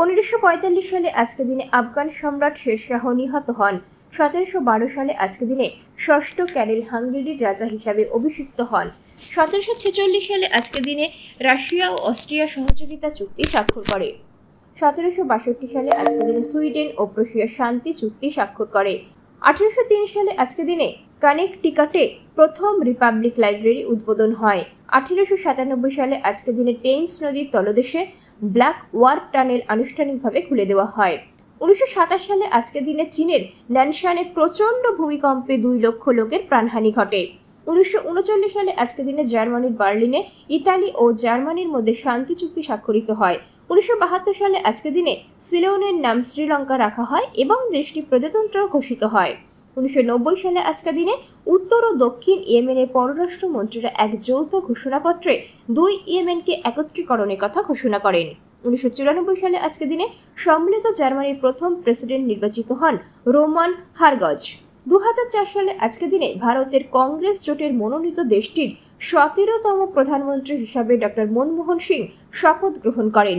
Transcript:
পনেরোশো পঁয়তাল্লিশ সালে আজকে দিনে আফগান সম্রাট শেরশাহ নিহত হন। সতেরোশো বারো সালে আজকে দিনে ষষ্ঠ ক্যানেল হাঙ্গেরির রাজা হিসাবে অভিষিক্ত হন। সতেরোশো ছেচল্লিশ সালে আজকে দিনে রাশিয়া ও অস্ট্রিয়া সহযোগিতা চুক্তি স্বাক্ষর করে। সতেরোশো বাষট্টি সালে আজকে দিনে সুইডেন ও প্রশিয়া শান্তি চুক্তি স্বাক্ষর করে। আঠেরোশো তিন সালে আজকে দিনে কানেকটিকাটে প্রথম রিপাবলিক লাইব্রেরি উদ্বোধন হয়। আঠেরোশো সাতানব্বই সালে আজকের দিনে টেমস নদীর তলদেশে ব্ল্যাক ওয়ার টানেল আনুষ্ঠানিকভাবে খুলে দেওয়া হয়। উনিশশো সাতাশ সালে আজকের দিনে চীনের ন্যানশানে প্রচণ্ড ভূমিকম্পে দুই লক্ষ লোকের প্রাণহানি ঘটে। উনিশশো উনচল্লিশ সালে আজকের দিনে জার্মানির বার্লিনে ইতালি ও জার্মানির মধ্যে শান্তি চুক্তি স্বাক্ষরিত হয়। উনিশশো বাহাত্তর সালে আজকের দিনে সিলোনের নাম শ্রীলঙ্কা রাখা হয় এবং দেশটি প্রজাতন্ত্র ঘোষিত হয়। উনিশশো নব্বই সালে আজকের দিনে উত্তর ও দক্ষিণ ইয়েমেনের পররাষ্ট্রমন্ত্রীরা এক যৌথ ঘোষণাপত্রে দুই ইয়েমেনকে একত্রীকরণের কথা ঘোষণা করেন। উনিশশো চুরানব্বই সালে আজকের দিনে সম্মিলিত জার্মানির প্রথম প্রেসিডেন্ট নির্বাচিত হন রোমান হারগজ। দু হাজার চার সালে আজকের দিনে ভারতের কংগ্রেস জোটের মনোনীত দেশটির সতেরোতম প্রধানমন্ত্রী হিসাবে ডক্টর মনমোহন সিং শপথ গ্রহণ করেন।